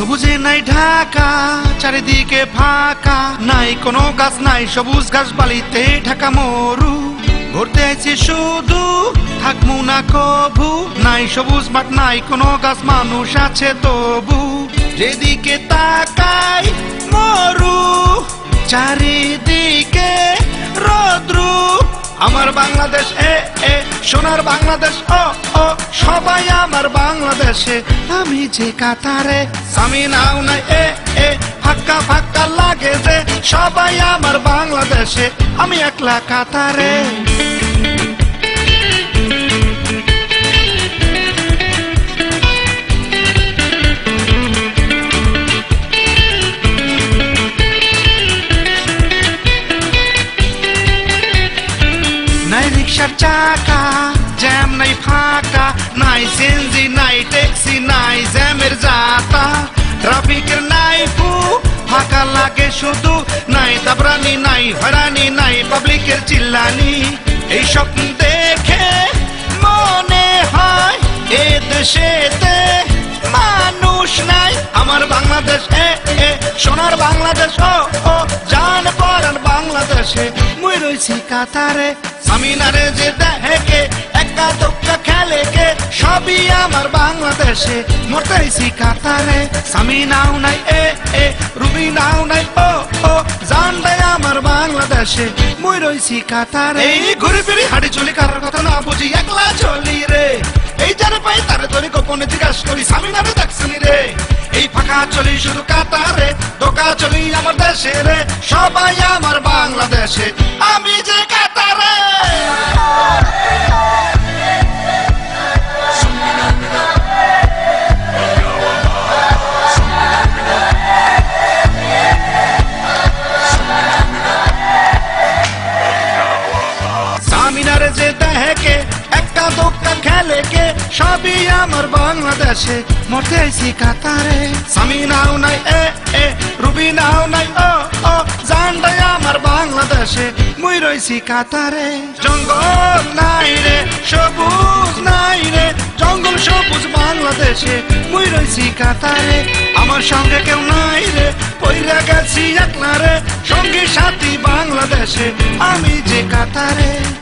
সবুজে নাই ঢাকা, চারিদিকে ফাঁকা। নাই কোনো গাছ, নাই সবুজ গাছ বালিতে ঢাকা মরু। ঘুরতে আইছি শুধু, থাকমু না কভু। নাই সবুজ মাঠ, নাই কোনো গাছ, মানুষ আছে তবু। যেদিকে তাকাই মরু, চারিদিকে রদ্রু। আমার বাংলাদেশ সোনার বাংলাদেশ, ও ও, সবাই আমার বাংলাদেশে। আমি যে কাতারে, আমি নাও নাই এ এ ফাক্কা ফাক্কা লাগে যে সবাই আমার বাংলাদেশে। আমি একলা কাতারে। রিক্সার চাকা জ্যাম নাই ফাঁকা নাই সিএনজি নাই ট্যাক্সি নাই জ্যামের যাতা ট্রাফিকের নাই ফু ফাঁকা লাগে শুধু নাই তাবরানি নাই হরানি নাই পাবলিকের চিল্লানি এই স্বপ্ন দেখে মনে হয় এ দেশেতে মানুষ নাই আমার বাংলাদেশ এ এ সোনার বাংলাদেশ ও ও জান পরান বাংলাদেশে মুই রইছি কাতারে সামিনারে যে দেখে একা দোক্কা খেলে কে সবই আমার বাংলাদেশে। মরতেছি কাতারে সামিনাও নাই, এ এ রুবি নাও নাই, ও ও, জান আমার বাংলাদেশে মুই রইছি কাতারে এই ঘুরে ফিরে হাড়ি চলি, কারোর কথা না বুঝি একলা চলি রে। এই যারে পাই তারে তোরে গোপনে জিজ্ঞাসা করি সামিনারে দেখছিনি রে? এই ফাঁকা চলি শুধু কাতারে দোকা চলি আমার দেশে রে। সবাই আমার বাংলাদেশে। খেলে কে সবই আমার বাংলাদেশে। আইছি কাতারে। সামিনাও নাই, এ এ, রুবি নাও নাই, ও ও জানটাই আমার বাংলাদেশে। মুই রইছি কাতারে। জঙ্গল নাই রে, সবুজ নাই রে, জঙ্গল সবুজ বাংলাদেশে। মুই রইছি কাতারে, আমার সঙ্গে কেউ নাই রে, পইরা গেছি একলা রে, সঙ্গী সাথী বাংলাদেশে। আমি যে কাতারে।